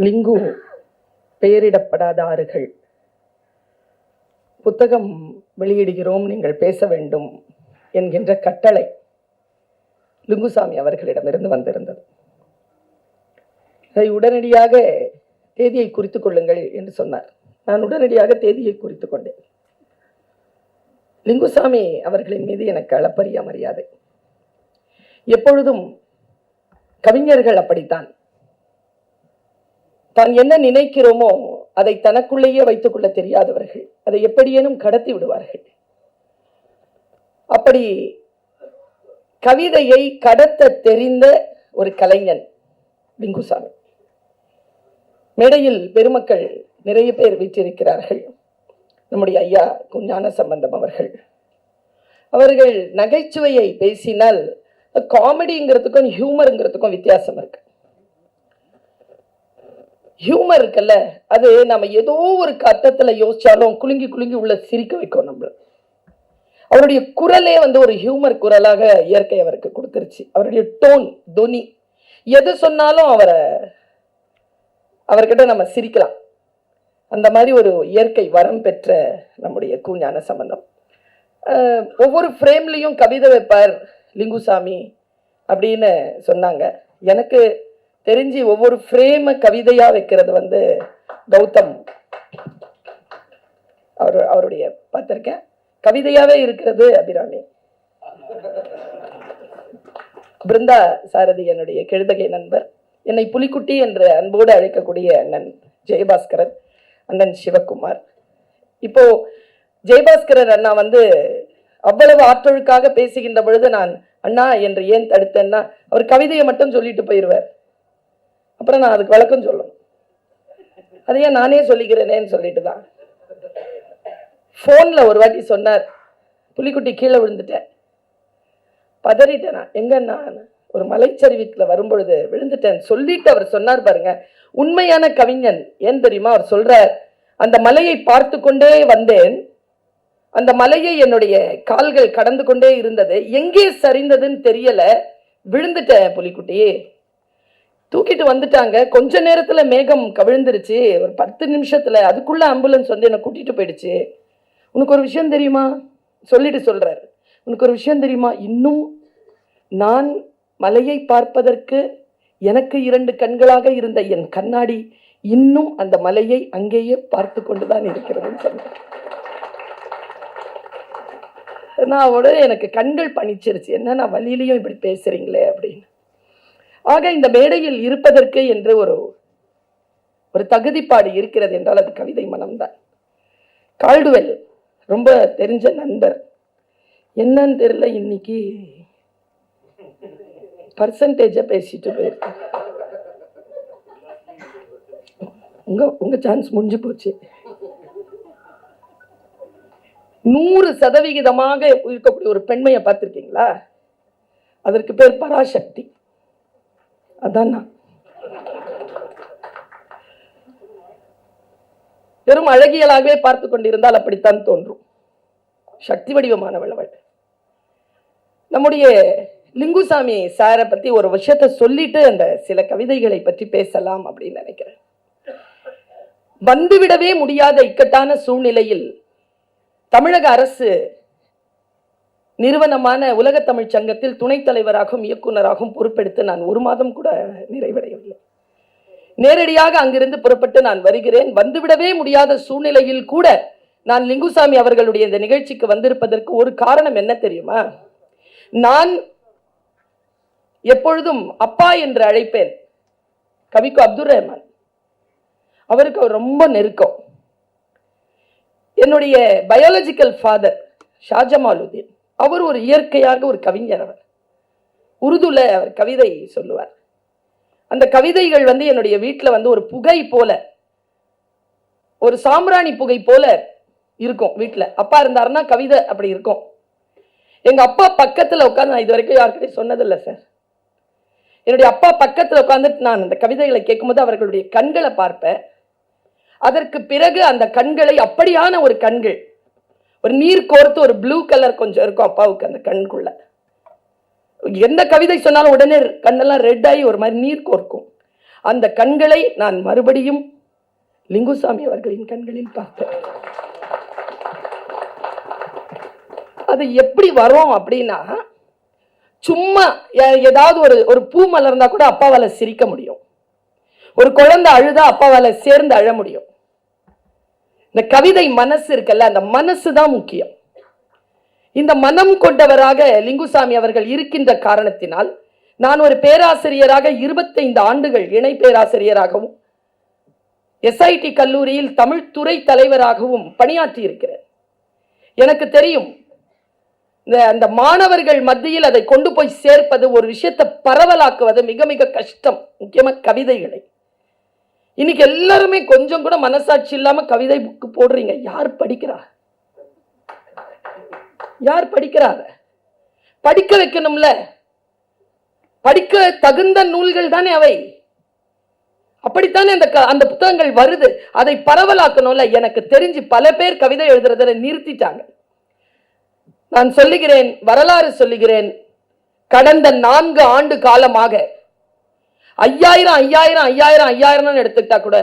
Link பெயரிடப்படாத ஆறுகள் புத்தகம் வெளியிடுகிறோம் நீங்கள் பேச வேண்டும் என்கின்ற கட்டளை லிங்குசாமி அவர்களிடமிருந்து வந்திருந்தது. அதை உடனடியாக தேதியை குறித்துக் கொள்ளுங்கள் என்று சொன்னார். நான் உடனடியாக தேதியை குறித்துக் கொண்டேன். லிங்குசாமி அவர்களின் மீது எனக்கு அளப்பரிய மரியாதை. எப்பொழுதும் கவிஞர்கள் அப்படித்தான். தான் என்ன நினைக்கிறோமோ அதை தனக்குள்ளேயே வைத்துக் கொள்ள தெரியாதவர்கள் அதை எப்படியேனும் கடத்தி விடுவார்கள். அப்படி கவிதையை கடத்த தெரிந்த ஒரு கலைஞன் லிங்குசாமி. மேடையில் பெருமக்கள் நிறைய பேர் வீற்றிருக்கிறார்கள். நம்முடைய ஐயா குஞ்ஞான சம்பந்தம் அவர்கள். அவர்கள் நகைச்சுவையை பேசினால் காமெடிங்கிறதுக்கும் ஹியூமருங்கிறதுக்கும் வித்தியாசம் இருக்கு. ஹியூமர் இருக்குல்ல அது நம்ம ஏதோ ஒரு கட்டத்தில் யோசிச்சாலும் குலுங்கி குலுங்கி உள்ள சிரிக்க வைக்கும் நம்மள. அவருடைய குரலே வந்து ஒரு ஹியூமர் குரலாக இயற்கை அவருக்கு கொடுத்துருச்சு. அவருடைய டோன் தொனி எது சொன்னாலும் அவரை அவர்கிட்ட நம்ம சிரிக்கலாம். அந்த மாதிரி ஒரு இயற்கை வரம் பெற்ற நம்முடைய கூஞான சம்பந்தம். ஒவ்வொரு ஃப்ரேம்லேயும் கவிதை வைப்பார் லிங்குசாமி அப்படின்னு சொன்னாங்க. எனக்கு தெரிஞ்சு ஒவ்வொரு ஃப்ரேமை கவிதையாக வைக்கிறது வந்து கௌதம். அவர் அவருடைய பார்த்துருக்கேன். கவிதையாகவே இருக்கிறது அபிராமி. பிருந்தா சாரதி என்னுடைய கெழுதகை நண்பர். என்னை புலிக்குட்டி என்று அன்போடு அழைக்கக்கூடிய அண்ணன் ஜெயபாஸ்கரன் அண்ணன் சிவகுமார். இப்போ ஜெயபாஸ்கரன் அண்ணா வந்து அவ்வளவு ஆற்றொழுக்காக பேசுகின்ற பொழுது நான் அண்ணா என்று ஏன் தடுத்தேன்னா அவர் கவிதையை மட்டும் சொல்லிட்டு போயிடுவார் அப்புறம் நான் அதுக்கு விளக்கம் சொல்லணும். அதையே நானே சொல்லிக்கிறேனேன்னு சொல்லிட்டு தான். ஃபோனில் ஒரு வாட்டி சொன்னார். புலிக்குட்டி கீழே விழுந்துட்டேன். பதறிட்டேன் நான். எங்கன்னா நான்? ஒரு மலைச்சரிவுக்குள்ள வரும்பொழுது விழுந்துட்டேன். சொல்லிட்டு அவர் சொன்னார் பாருங்க. உண்மையான கவிஞன். ஏன் தெரியுமா? அவர் சொல்றார் அந்த மலையை பார்த்து கொண்டே வந்தேன். அந்த மலையை என்னுடைய கால்கள் கடந்து கொண்டே இருந்தது. எங்கே சரிந்ததுன்னு தெரியல. விழுந்துட்டேன் புலிக்குட்டி. தூக்கிட்டு வந்துட்டாங்க. கொஞ்ச நேரத்தில் மேகம் கவிழ்ந்துருச்சு. ஒரு பத்து நிமிஷத்தில் அதுக்குள்ள ஆம்புலன்ஸ் வந்து என்னை கூட்டிட்டு போயிடுச்சு. உனக்கு ஒரு விஷயம் தெரியுமா? சொல்லிட்டு சொல்கிறாரு உனக்கு ஒரு விஷயம் தெரியுமா? இன்னும் நான் மலையை பார்ப்பதற்கு எனக்கு இரண்டு கண்களாக இருந்த என் கண்ணாடி இன்னும் அந்த மலையை அங்கேயே பார்த்து கொண்டுதான் இருக்கிறதுன்னு சொன்னேன் நான் உடனே எனக்கு கண்கள் பணிச்சிருச்சு என்ன நான் வழியிலையும் இப்படி பேசுறீங்களே அப்படின்னு. ஆக இந்த மேடையில் இருப்பதற்கு என்று ஒரு ஒரு தகுதிப்பாடு இருக்கிறது என்றால் அது கவிதை மனம்தான். கால்டுவெல் ரொம்ப தெரிஞ்ச நண்பர். என்னன்னு தெரியல இன்னைக்கு பர்சன்டேஜை பேசிட்டு போயிருக்கேன் உங்க உங்க சான்ஸ் முடிஞ்சு போச்சு. நூறு சதவிகிதமாக இருக்கக்கூடிய ஒரு பெண்மையை பார்த்துருக்கீங்களா? அதற்கு பேர் பராசக்தி. அதான் நான் வெறும் அழகியலாகவே பார்த்து கொண்டிருந்தால் அப்படித்தான் தோன்றும். சக்தி வடிவமானவள் அவள். நம்முடைய லிங்குசாமி சாரை பத்தி ஒரு விஷயத்த சொல்லிட்டு அந்த சில கவிதைகளை பற்றி பேசலாம் அப்படின்னு நினைக்கிறேன். வந்துவிடவே முடியாத இக்கட்டான சூழ்நிலையில் தமிழக அரசு நிறுவனமான உலகத்தமிழ் சங்கத்தில் துணைத் தலைவராகவும் இயக்குனராகவும் பொறுப்பெடுத்து நான் ஒரு மாதம் கூட நிறைவடையவில்லை. நேரடியாக அங்கிருந்து புறப்பட்டு நான் வருகிறேன். வந்துவிடவே முடியாத சூழ்நிலையில் கூட நான் லிங்குசாமி அவர்களுடைய இந்த நிகழ்ச்சிக்கு வந்திருப்பதற்கு ஒரு காரணம் என்ன தெரியுமா? நான் எப்பொழுதும் அப்பா என்று அழைப்பேன். கவிக்கு அப்துல் ரஹ்மான். அவருக்கு அவர் ரொம்ப நெருக்கம். என்னுடைய பயாலஜிக்கல் ஃபாதர் ஷாஜமாலுதீன். அவர் ஒரு இயற்கையாக ஒரு கவிஞர் அவர். உருதுல அவர் கவிதை சொல்லுவார். அந்த கவிதைகள் வந்து என்னுடைய வீட்டில் வந்து ஒரு புகை போல ஒரு சாம்பிராணி புகை போல இருக்கும் வீட்டில் அப்பா இருந்தாருன்னா கவிதை அப்படி இருக்கும். எங்கள் அப்பா பக்கத்தில் உட்காந்து நான் இது வரைக்கும் யாருக்கிட்டையும் சொன்னதில்லை சார். என்னுடைய அப்பா பக்கத்தில் உட்காந்துட்டு நான் அந்த கவிதைகளை கேட்கும்போது அவர்களுடைய கண்களை பார்ப்பேன். அதற்கு பிறகு அந்த கண்களை அப்படியான ஒரு கண்கள் ஒரு நீர் கோர்த்து ஒரு ப்ளூ கலர் கொஞ்சம் இருக்கும் அப்பாவுக்கு அந்த கண்ணுக்குள்ள எந்த கவிதை சொன்னாலும் உடனே கண்ணெல்லாம் ரெட் ஆகி ஒரு மாதிரி நீர் கோர்க்கும். அந்த கண்களை நான் மறுபடியும் லிங்குசாமி அவர்களின் கண்களில் பார்த்தேன் அது எப்படி வரும் அப்படின்னா சும்மா ஏதாவது ஒரு ஒரு பூ மலர்ந்தா கூட அப்பாவால் சிரிக்க முடியும். ஒரு குழந்தை அழுதா அப்பாவால் சேர்ந்து அழ முடியும். இந்த கவிதை மனசு இருக்குல்ல அந்த மனசு தான் முக்கியம். இந்த மனம் கொண்டவராக லிங்குசாமி அவர்கள் இருக்கின்ற காரணத்தினால் நான் ஒரு பேராசிரியராக இருபத்தைந்து ஆண்டுகள் இணை பேராசிரியராகவும் எஸ்ஐடி கல்லூரியில் தமிழ் துறை தலைவராகவும் பணியாற்றி இருக்கிறேன். எனக்கு தெரியும் இந்த அந்த மாணவர்கள் மத்தியில் அதை கொண்டு போய் சேர்ப்பது ஒரு விஷயத்தை பரவலாக்குவது மிக மிக கஷ்டம் முக்கியமாக கவிதைகளை. இன்னைக்கு எல்லாருமே கொஞ்சம் கூட மனசாட்சி இல்லாம கவிதை புக்கு போடுறீங்க. யார் படிக்கிறா? யார் படிக்கிறாங்க படிக்க வைக்கணும்ல. படிக்க தகுந்த நூல்கள் தானே அவை. அப்படித்தானே அந்த க- அந்த புத்தகங்கள் வருது. அதை பரவலாக்கணும்ல. எனக்கு தெரிஞ்சு பல பேர் கவிதை எழுதுறதை நிறுத்திட்டாங்க. நான் சொல்லுகிறேன் வரலாறு சொல்லுகிறேன். கடந்த நான்கு ஆண்டு காலமாக ஐயாயிரம் ஐயாயிரம் ஐயாயிரம் ஐயாயிரம்னு எடுத்துக்கிட்டா கூட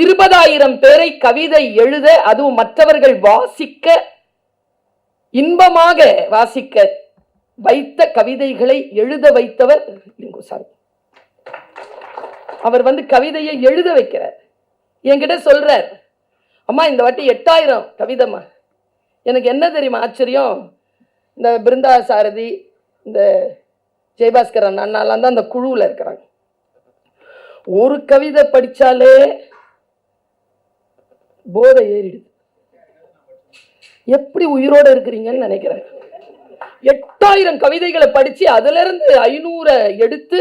இருபதாயிரம் பேரை கவிதை எழுத அதுவும் மற்றவர்கள் வாசிக்க இன்பமாக வாசிக்க வைத்த கவிதைகளை எழுத வைத்தவர் லிங்குசாமி அவர் வந்து கவிதையை எழுத வைக்கிறார். என்கிட்ட சொல்றார் அம்மா இந்த வாட்டி எட்டாயிரம் கவிதம்மா. எனக்கு என்ன தெரியுமா ஆச்சரியம்? இந்த பிருந்தா சாரதி இந்த ஜெயபாஸ்கரன் அண்ணாலாம் தான் அந்த குழுவில் இருக்கிறாங்க. ஒரு கவிதை படித்தாலே போதை ஏறிடுது. எப்படி உயிரோடு இருக்கிறீங்கன்னு நினைக்கிறேன். எட்டாயிரம் கவிதைகளை படித்து அதிலிருந்து ஐநூறை எடுத்து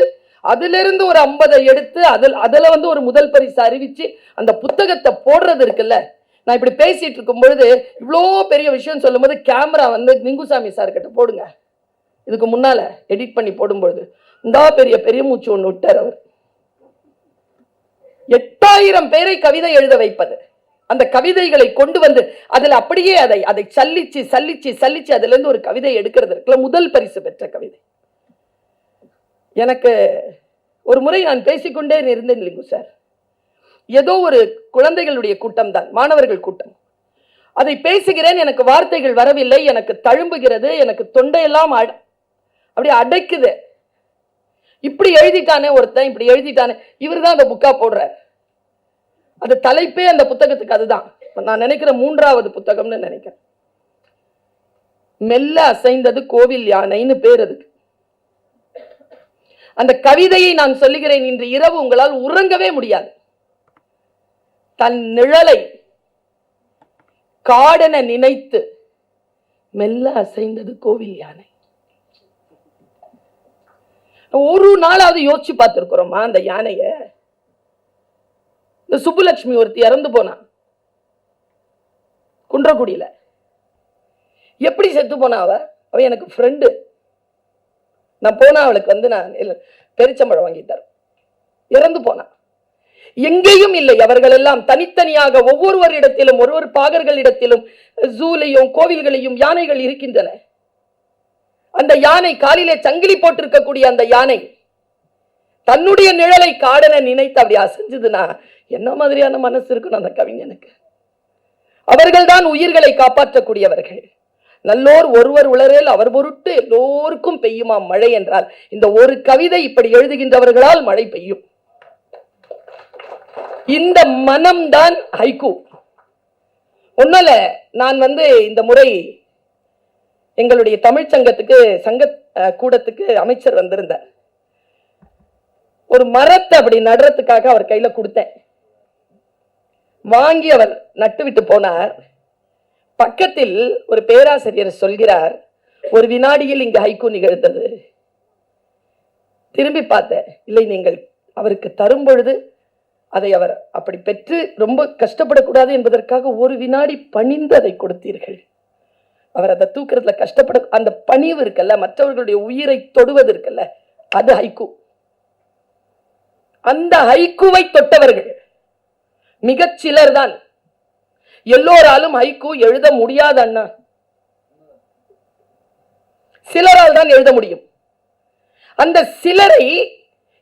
அதிலிருந்து ஒரு ஐம்பதை எடுத்து அதில் அதில் வந்து ஒரு முதல் பரிசு அறிவித்து அந்த புத்தகத்தை போடுறது இருக்குல்ல. நான் இப்படி பேசிகிட்டு இருக்கும் பொழுது இவ்வளோ பெரிய விஷயம் சொல்லும்போது கேமரா வந்து நிங்குசாமி சார் கிட்ட போடுங்க. இதுக்கு முன்னால் எடிட் பண்ணி போடும்பொழுது. இந்தா பெரிய பெரிய மூச்சு ஒன்று விட்டார் அவர். எட்டாயிரம் பேரை கவிதை எழுத வைப்பது. அந்த கவிதைகளை கொண்டு வந்து அதில் அப்படியே அதை அதை சல்லிச்சு சல்லிச்சு சல்லிச்சு அதுலேருந்து ஒரு கவிதை எடுக்கிறது இருக்குல்ல முதல் பரிசு பெற்ற கவிதை. எனக்கு ஒரு முறை நான் பேசிக்கொண்டே இருந்தேன் லிங்கு சார். ஏதோ ஒரு குழந்தைகளுடைய கூட்டம் தான் மாணவர்கள் கூட்டம். அதை பேசுகிறேன் எனக்கு வார்த்தைகள் வரவில்லை எனக்கு தழும்புகிறது எனக்கு தொண்டையெல்லாம் அட அப்படியே அடைக்குது. இப்படி எழுதிட்டானே ஒருத்தன் இப்படி எழுதிட்டானே. இவர் தான் அந்த புக்கா போடுறார். அது தலைப்பே அந்த புத்தகத்துக்கு அதுதான். நான் நினைக்கிற மூன்றாவது புத்தகம்னு நினைக்கிறேன். மெல்ல அசைந்தது கோவில் யானைன்னு பேர் அதுக்கு. அந்த கவிதையை நான் சொல்லுகிறேன் இன்று இரவு உங்களால் உறங்கவே முடியாது. தன் நிழலை காடென நினைத்து மெல்ல அசைந்தது கோவில் யானை. ஒரு நாளாவது யோசிச்சு பார்த்துருக்குறோமா அந்த யானைய? இந்த சுப்புலட்சுமி ஒருத்தி இறந்து போனான் குன்றக்குடியில. எப்படி செத்து போனா அவ? அவ எனக்கு ஃப்ரெண்டு நான் போனா அவளுக்கு வந்து நான் பெருச்சம்பழம் பெரிச்சம்பழம் வாங்கிட்டார் இறந்து போனா. எங்கேயும் இல்லை அவர்கள் எல்லாம் தனித்தனியாக ஒவ்வொருவர் இடத்திலும் ஒருவர் பாகர்களிடத்திலும் ஜூலையும் கோவில்களையும் யானைகள் இருக்கின்றன. அந்த யானை காலிலே சங்கிலி போட்டிருக்கக்கூடிய அந்த யானை தன்னுடைய நிழலை காடன நினைத்து அப்படி அசைஞ்சதுன்னா என்ன மாதிரியான மனசு இருக்கணும் அந்த கவிஞனுக்கு? அவர்கள் தான் உயிர்களை காப்பாற்றக்கூடியவர்கள். நல்லோர் ஒருவர் உளரேல் அவர் பொருட்டு எல்லோருக்கும் பெய்யுமா மழை என்றால் இந்த ஒரு கவிதை இப்படி எழுதுகின்றவர்களால் மழை பெய்யும். இந்த மனம்தான் ஹைக்கூ ஒன்னல நான் வந்து இந்த முறை எங்களுடைய தமிழ்ச் சங்கத்துக்கு சங்க கூடத்துக்கு அமைச்சர் வந்திருந்தார். ஒரு மரத்தை அப்படி நடுறதுக்காக அவர் கையில கொடுத்தேன். வாங்கி அவர் நட்டுவிட்டு போனார். பக்கத்தில் ஒரு பேராசிரியர் சொல்கிறார் ஒரு வினாடியில் இங்கு ஹைகூ நிகழ்ந்தது. திரும்பி பார்த்தேன் இல்லை நீங்கள் அவருக்கு தரும் பொழுது அதை அவர் அப்படி பெற்று ரொம்ப கஷ்டப்படக்கூடாது என்பதற்காக ஒரு வினாடி பணிந்து அதை கொடுத்தீர்கள். அவர் அதை தூக்குறதுல கஷ்டப்பட அந்த பணிவு இருக்குல்ல மற்றவர்களுடைய உயிரை தொடுவது இருக்குல்ல அது ஹைக்கு அந்த ஹைக்குவை தொட்டவர்கள் மிக சிலர் தான் எல்லோராலும் ஹைக்கூ எழுத முடியாது அண்ணா. சிலரால் தான் எழுத முடியும். அந்த சிலரை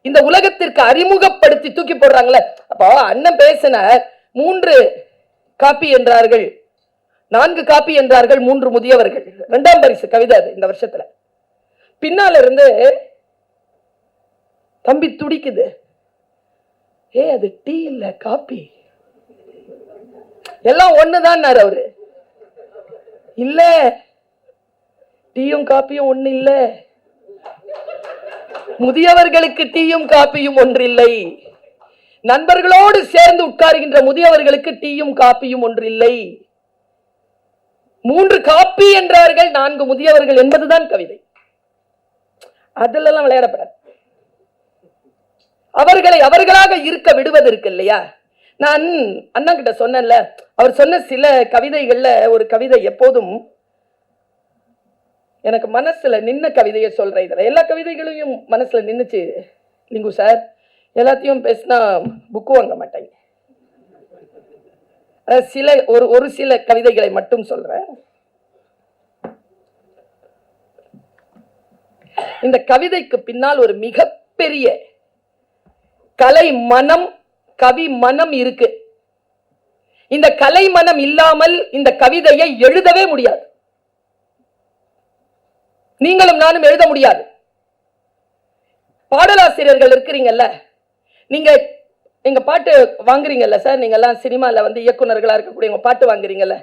இந்த உலகத்திற்கு அறிமுகப்படுத்தி தூக்கி போடுறாங்களே. அப்போ அண்ணன் பேசினார் மூன்று காப்பி என்றார்கள். நான்கு காப்பி என்றார்கள் மூன்று முதியவர்கள். இரண்டாம் பரிசு கவிதை அது இந்த வருஷத்துல. பின்னால இருந்து தம்பி துடிக்குது. ஏ அது டீ இல்ல காப்பி. எல்லாம் ஒண்ணுதான் அவரு. இல்ல. டீயும் காப்பியும் ஒண்ணு இல்ல முதியவர்களுக்கு டீயும் காப்பியும் ஒன்றில்லை. நண்பர்களோடு சேர்ந்து உட்காருகின்ற முதியவர்களுக்கு டீயும் காப்பியும் ஒன்றில்லை. மூன்று காப்பி என்றார்கள் நான்கு முதியவர்கள் என்பதுதான் கவிதை. அதிலெல்லாம் விளையாடப்படாது. அவர்களை அவர்களாக இருக்க விடுவது இருக்கு இல்லையா? நான் அண்ணா கிட்ட சொன்னேன்ல அவர் சொன்ன சில கவிதைகள்ல ஒரு கவிதை எப்போதும் எனக்கு மனசுல நின்ன கவிதையை சொல்றேன் இதுல. எல்லா கவிதைகளையும் மனசுல நின்னுச்சு லிங்கு சார். எல்லாத்தையும் பேசினா புக்கு வாங்க மாட்டேங்க. சில ஒரு ஒரு சில கவிதைகளை மட்டும் சொல்றேன். இந்த கவிதைக்கு பின்னால் ஒரு மிகப்பெரிய கலை மனம் கவி மனம் இருக்கு. இந்த கலை மனம் இல்லாமல் இந்த கவிதையை எழுதவே முடியாது. நீங்களும் நானும் எழுத முடியாது. பாடலாசிரியர்கள் இருக்கிறீங்கல்ல நீங்க நீங்கள் பாட்டு வாங்குறீங்கல்ல சார்? நீங்கள்லாம் சினிமாவில் வந்து இயக்குநர்களாக இருக்கக்கூடிய உங்க பாட்டு வாங்குறீங்கல்ல?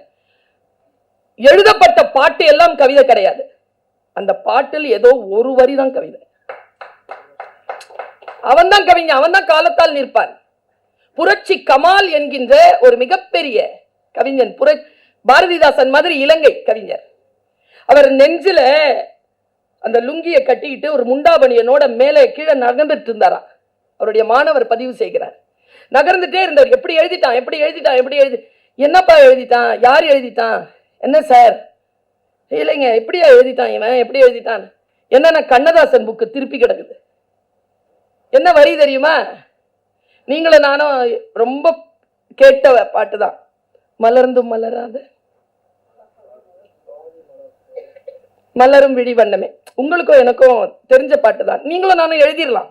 எழுதப்பட்ட பாட்டு எல்லாம் கவிதை கிடையாது. அந்த பாட்டில் ஏதோ ஒரு வரி தான் கவிதை. அவன் தான் கவிஞன் அவன் தான் காலத்தால் நிற்பான். புரட்சி கமால் என்கின்ற ஒரு மிகப்பெரிய கவிஞன் புர பாரதிதாசன் மாதிரி இலங்கை கவிஞர். அவர் நெஞ்சில அந்த லுங்கியை கட்டிக்கிட்டு ஒரு முண்டாபணியனோட மேலே கீழே நகர்ந்துட்டு இருந்தாராம். அவருடைய மாணவர் பதிவு செய்கிறார். நகர்ந்துட்டே இருந்தவர். எப்படி எழுதிட்டான்? எப்படி எழுதிட்டான்? எப்படி எழுதி? என்னப்பா எழுதிட்டான்? யார் எழுதிட்டான்? என்ன சார்? இல்லைங்க எப்படியா எழுதிட்டான் இவன்? எப்படி எழுதிட்டான்? என்னன்னா கண்ணதாசன் புக்கு திருப்பி கிடக்குது. என்ன வரி தெரியுமா? நீங்களும் நானும் ரொம்ப கேட்ட பாட்டு தான் மலர்ந்தும் மலராத. மலரும் விழி வண்ணமே. உங்களுக்கும் எனக்கும் தெரிஞ்ச பாட்டு தான் நீங்களும் நானும் எழுதிடலாம்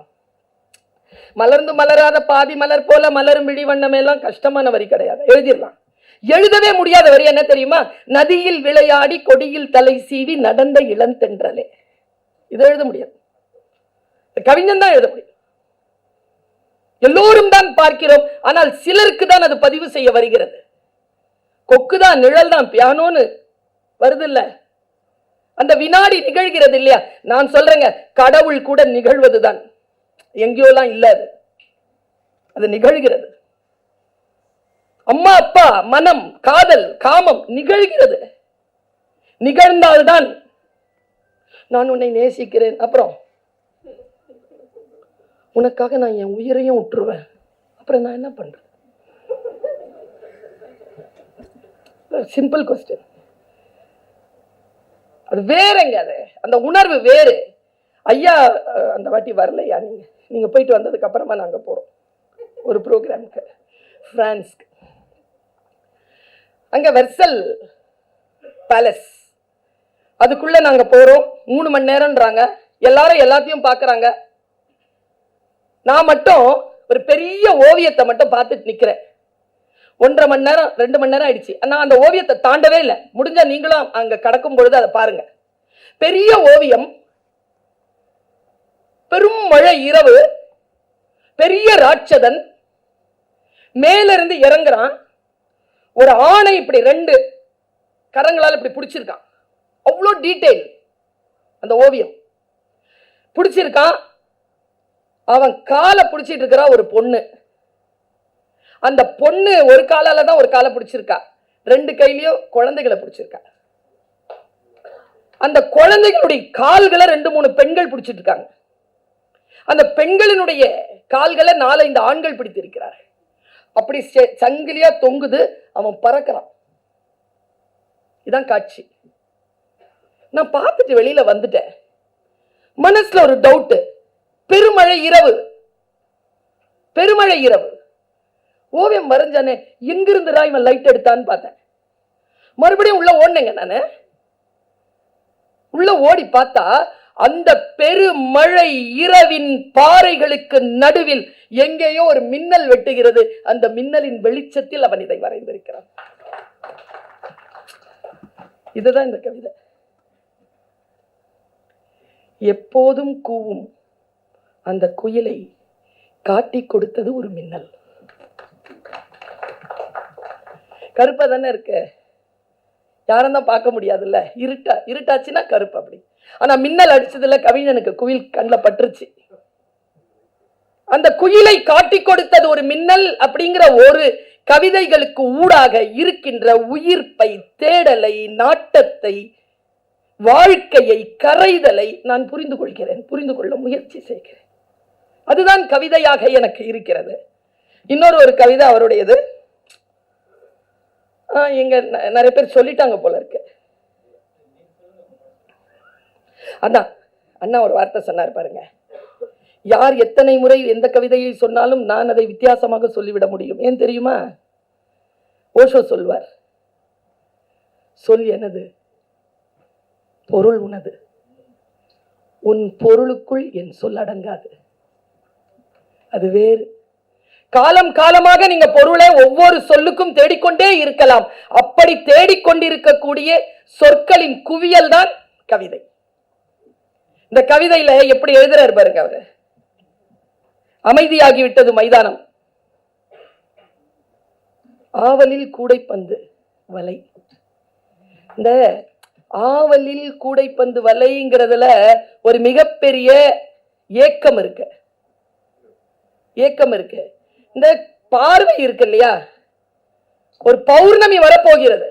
மலர்ந்து மலராத பாதி மலர் போல மலரும் விழிவண்ணம் எல்லாம் கஷ்டமான வரி கிடையாது. எழுதிடலாம். எழுதவே முடியாத வரி என்ன தெரியுமா? நதியில் விளையாடி கொடியில் தலை சீவி நடந்த இளந்தென்றலே இது எழுத முடியாது. கவிஞன் தான் எழுத முடியும். எல்லோரும் தான் பார்க்கிறோம். ஆனால் சிலருக்கு தான் அது பதிவு செய்ய வருகிறது. கொக்கு தான் நிழல் தான் பியானோன்னு வருது இல்ல அந்த வினாடி நிகழ்கிறது இல்லையா நான் சொல்றேங்க கடவுள் கூட நிகழ்வதுதான். எங்கேயோலாம் இல்லாது அது. அது நிகழ்கிறது. அம்மா அப்பா மனம் காதல் காமம் நிகழ்கிறது. நிகழ்ந்தால்தான் நான் உன்னை நேசிக்கிறேன். அப்புறம்? உனக்காக நான் என் உயிரையும் விட்டுருவேன் அப்புறம் நான் என்ன பண்றேன் சிம்பிள் கொஸ்டின் அது வேறங்க அது. அந்த உணர்வு வேறு. ஐயா அந்த வாட்டி வரலையா நீங்க? நீங்கள் போயிட்டு வந்ததுக்கப்புறமா நாங்கள் போகிறோம் ஒரு ப்ரோக்ராமுக்கு ஃப்ரான்ஸ்க்கு அங்கே வெர்சல் பேலஸ் அதுக்குள்ளே நாங்கள் போகிறோம் மூணு மணி நேரம்ன்றாங்க. எல்லாரும் எல்லாத்தையும் பார்க்குறாங்க நான் மட்டும் ஒரு பெரிய ஓவியத்தை மட்டும் பார்த்துட்டு நிற்கிறேன் ஒன்றரை மணி நேரம் ரெண்டு மணி நேரம் ஆயிடுச்சு. நான் அந்த ஓவியத்தை தாண்டவே இல்லை. முடிஞ்சால் நீங்களும் அங்கே கடக்கும் பொழுது அதை பாருங்கள் பெரிய ஓவியம் பெரும் மழை இரவு பெரிய ராட்சதன் மேலிருந்து இறங்குறான். ஒரு ஆணை இப்படி ரெண்டு கரங்களால் இப்படி பிடிச்சிருக்கான். அவ்வளோ டீட்டெயில் அந்த ஓவியம். பிடிச்சிருக்கான். அவன் காலை பிடிச்சிட்டு இருக்கிறா ஒரு பொண்ணு. அந்த பொண்ணு ஒரு காலால தான் ஒரு காலை பிடிச்சிருக்கா. ரெண்டு கையிலயும் குழந்தைகளை பிடிச்சிருக்கா. அந்த குழந்தைகளுடைய கால்களை ரெண்டு மூணு பெண்கள் பிடிச்சிட்டு இருக்காங்க. அந்த பெண்களினுடைய கால்களை நாலஞ்சு ஆண்கள் பிடித்திருக்கிறார்கள். அப்படி சங்கிலியா தொங்குது அவன் பறக்கிறான். இதான் காட்சி. நான் பார்த்துட்டு வெளியில வந்துட்டேன். மனசுல ஒரு டவுட் பெருமழை இரவு. பெருமழை இரவு. ஓவியம் வரைஞ்சானே எங்கிருந்துடா இவன் லைட் எடுத்தான்னு பார்த்தேன். மறுபடியும் உள்ள ஓடினேங்க நானு. உள்ள ஓடி பார்த்தா அந்த பெருமழை இரவின் பாறைகளுக்கு நடுவில் எங்கேயோ ஒரு மின்னல் வெட்டுகிறது. அந்த மின்னலின் வெளிச்சத்தில் அவன் இதை வரைந்திருக்கிறான். இதுதான் இந்த கவிதை. எப்போதும் கூவும் அந்த குயிலை காட்டி கொடுத்தது ஒரு மின்னல். கருப்பா தானே இருக்கு? யாரும் தான் பார்க்க முடியாதுல்ல. இருட்டா இருட்டாச்சுன்னா கருப்பு அப்படி. ஆனா மின்னல் அடிச்சதுல கவிஞனுக்கு குயில் கண்ணில் பட்டுருச்சு. அந்த குயிலை காட்டி கொடுத்தது ஒரு மின்னல் அப்படிங்கிற ஒரு கவிதைகளுக்கு ஊடாக இருக்கின்ற உயிர்ப்பை தேடலை நாட்டத்தை வாழ்க்கையை கரைதலை நான் புரிந்து கொள்கிறேன் புரிந்து கொள்ள முயற்சி செய்கிறேன். அதுதான் கவிதையாக எனக்கு இருக்கிறது. இன்னொரு ஒரு கவிதை அவருடையது. ஆ, ந- நிறைய பேர் சொல்லிட்டாங்க போல இருக்கு. அண்ணா அண்ணா ஒரு வார்த்தை சொன்னார் பாருங்க. யார் எத்தனை முறை எந்த கவிதையை சொன்னாலும் நான் அதை வித்தியாசமாக சொல்லிவிட முடியும். ஏன் தெரியுமா? ஓஷோ சொல்வார். சொல் எனது பொருள் உனது. உன் பொருளுக்குள் என் சொல் அடங்காது. அது வேறு. காலம் காலமாக நீங்க பொருளை ஒவ்வொரு சொல்லுக்கும் தேடிக்கொண்டே இருக்கலாம். அப்படி தேடிக்கொண்டிருக்கக்கூடிய சொற்களின் குவியல் தான் கவிதை. இந்த கவிதையில எப்படி எழுதுறாரு பாருங்க அவரு. அமைதியாகிவிட்டது மைதானம். ஆவலில் கூடைப்பந்து வலை. இந்த ஆவலில் கூடைப்பந்து வலைங்கிறதுல ஒரு மிகப்பெரிய ஏக்கம் இருக்கு. ஏக்கம் இருக்கு. இந்த பார்வை இருக்கு இல்லையா ஒரு பௌர்ணமி வரப்போகிறது.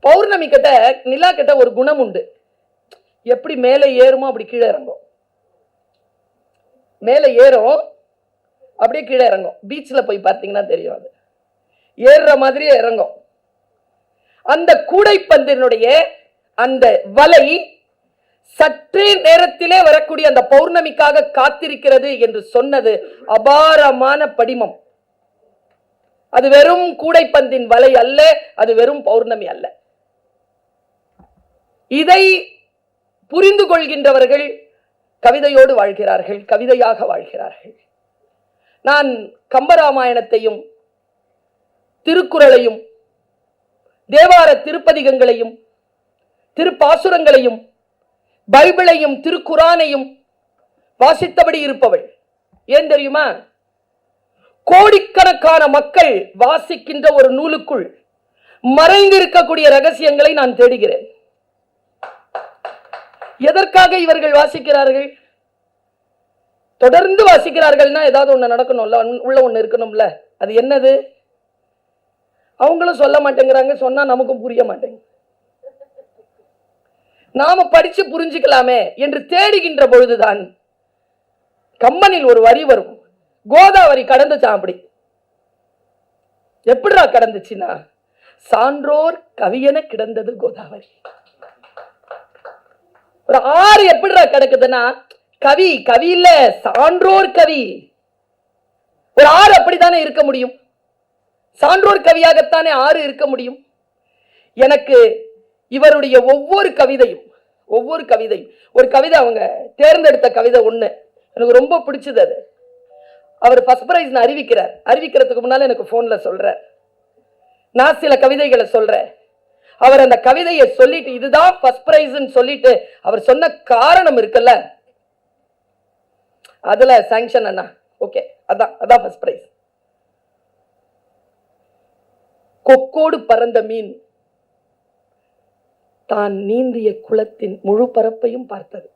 பௌர்ணமி கிட்ட நிலா கிட்ட ஒரு குணம் உண்டு. எப்படி மேலே ஏறுமோ அப்படி கீழே இறங்கும். மேலே ஏறும் அப்படியே கீழே இறங்கும். பீச்சில் போய் பார்த்தீங்கன்னா தெரியும் அது. ஏறுற மாதிரியே இறங்கும். அந்த கூடைப்பந்தினுடைய அந்த வலை சற்றே நேரத்திலே வரக்கூடிய அந்த பௌர்ணமிக்காக காத்திருக்கிறது என்று சொன்னது அபாரமான படிமம். அது வெறும் கூடைப்பந்தின் வலை அல்ல அது வெறும் பௌர்ணமி அல்ல. இதை புரிந்து கொள்கின்றவர்கள் கவிதையோடு வாழ்கிறார்கள் கவிதையாக வாழ்கிறார்கள். நான் கம்பராமாயணத்தையும் திருக்குறளையும் தேவார திருப்பதிகங்களையும் திருப்பாசுரங்களையும் பைபிளையும் திருக்குரானையும் வாசித்தபடி இருப்பவள். ஏன் தெரியுமா? கோடிக்கணக்கான மக்கள் வாசிக்கின்ற ஒரு நூலுக்குள் மறைந்திருக்கக்கூடிய ரகசியங்களை நான் தேடுகிறேன். எதற்காக இவர்கள் வாசிக்கிறார்கள்? தொடர்ந்து வாசிக்கிறார்கள்னா ஏதாவது ஒன்று நடக்கணும்ல உள்ள ஒன்று இருக்கணும்ல. அது என்னது? அவங்களும் சொல்ல மாட்டேங்கிறாங்க சொன்னா நமக்கும் புரிய மாட்டேங்குது. நாம படிச்சு புரிஞ்சுக்கலாமே என்று தேடுகின்ற பொழுதுதான் கம்பனில் ஒரு வரி வரும். கோதாவரி கடந்துச்சான் அப்படி எப்படிடா கடந்துச்சுன்னா? சான்றோர் கவியென கிடந்தது கோதாவரி. ஒரு ஆறு எப்படிடா கிடக்குதுன்னா? கவி கவி இல்ல சான்றோர் கவி. ஒரு ஆறு அப்படித்தானே இருக்க முடியும்? சான்றோர் கவியாகத்தானே ஆறு இருக்க முடியும்? எனக்கு இவருடைய ஒவ்வொரு கவிதையும் ஒவ்வொரு கவிதையும் ஒரு கவிதை அவங்க தேர்ந்தெடுத்த கவிதை ஒன்று எனக்கு ரொம்ப பிடிச்சது அது. அவர் ஃபர்ஸ்ட் பிரைஸ் அறிவிக்கிறார். அறிவிக்கிறதுக்கு முன்னால் எனக்கு ஃபோனில் சொல்கிறார் நான் சில கவிதைகளை சொல்கிறேன் அவர் அந்த கவிதையை சொல்லிட்டு இதுதான் ஃபர்ஸ்ட் ப்ரைஸ்ன்னு சொல்லிட்டு அவர் சொன்ன காரணம் இருக்குல்ல? அதில் சாங்ஷன் அண்ணா. ஓகே அதான் அதான் ஃபஸ்ட் ப்ரைஸ் கொக்கோடு பறந்த மீன். தான் நீந்திய குளத்தின் முழு பரப்பையும் பார்த்தது.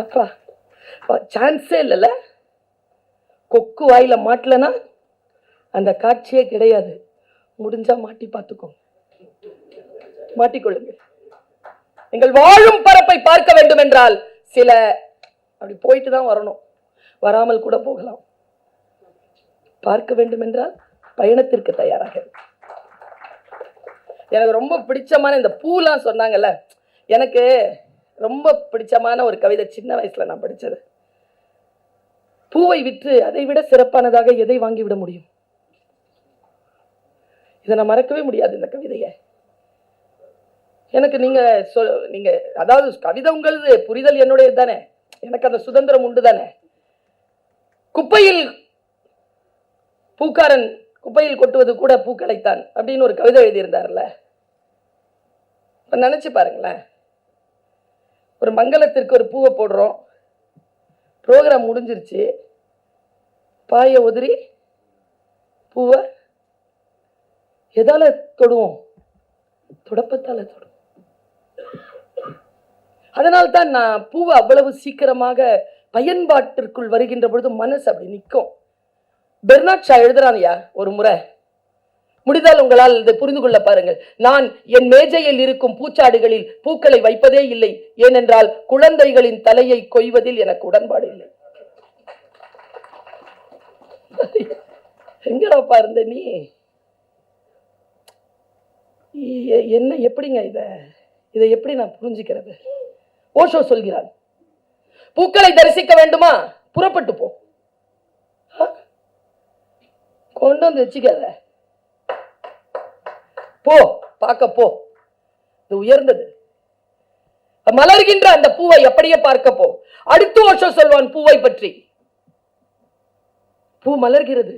அப்பா சான்ஸே இல்லைல்ல? கொக்கு வாயில் மாட்டலனா அந்த காட்சியே கிடையாது. முடிஞ்சா மாட்டி பார்த்துக்கோங்க மாட்டிக்கொள்ளுங்க. நீங்கள் வாழும் பரப்பை பார்க்க வேண்டும் என்றால் சில அப்படி போயிட்டு தான் வரணும். வராமல் கூட போகலாம். பார்க்க வேண்டும் என்றால் பயணத்திற்கு தயாராக இருக்கும் எனக்கு ரொம்ப பிடிச்சமான இந்த பூலாம் சொன்னாங்கல்ல எனக்கு ரொம்ப பிடிச்சமான ஒரு கவிதை சின்ன வயசில் நான் படித்தது பூவை விற்று அதை விட சிறப்பானதாக எதை வாங்கிவிட முடியும்? இதை நான் மறக்கவே முடியாது இந்த கவிதையை. எனக்கு நீங்கள் சொல் நீங்கள் அதாவது கவிதை உங்களது புரிதல் என்னுடையது தானே. எனக்கு அந்த சுதந்திரம் உண்டு தானே. குப்பையில் பூக்காரன் குப்பையில் கொட்டுவது கூட பூக்களைத்தான் அப்படின்னு ஒரு கவிதை எழுதியிருந்தார்ல. இப்ப நினச்சி பாருங்களேன். ஒரு மங்களத்திற்கு ஒரு பூவை போடுறோம். ப்ரோக்ராம் முடிஞ்சிருச்சு. பாயை உதிரி பூவை எதால் தொடுவோம்? தொடப்பத்தால் தொடுவோம். அதனால்தான் நான் பூவை அவ்வளவு சீக்கிரமாக பயன்பாட்டிற்குள் வருகின்ற பொழுது மனசு அப்படி நிற்கும். பெர்னாட் ஷா எழுதுறான்யா ஒரு முறை. முடிந்தால் உங்களால் இதை புரிந்து கொள்ள பாருங்கள். நான் என் மேஜையில் இருக்கும் பூச்சாடுகளில் பூக்களை வைப்பதே இல்லை. ஏனென்றால் குழந்தைகளின் தலையை கொய்வதில் எனக்கு உடன்பாடு இல்லை. எங்கடாப்பா இருந்த நீ? என்ன எப்படிங்க இத? இதை எப்படி நான் புரிஞ்சுக்கிறது? ஓஷோ சொல்கிறான். பூக்களை தரிசிக்க வேண்டுமா? புறப்பட்டு போ. கொண்டு வந்து வச்சுக்காத. போ பார்க்க போ. இது உயர்ந்தது. மலர்கின்ற அந்த பூவை எப்படியே பார்க்க போ. அடுத்த வருஷம் சொல்வான் பூவை பற்றி. பூ மலர்கிறது.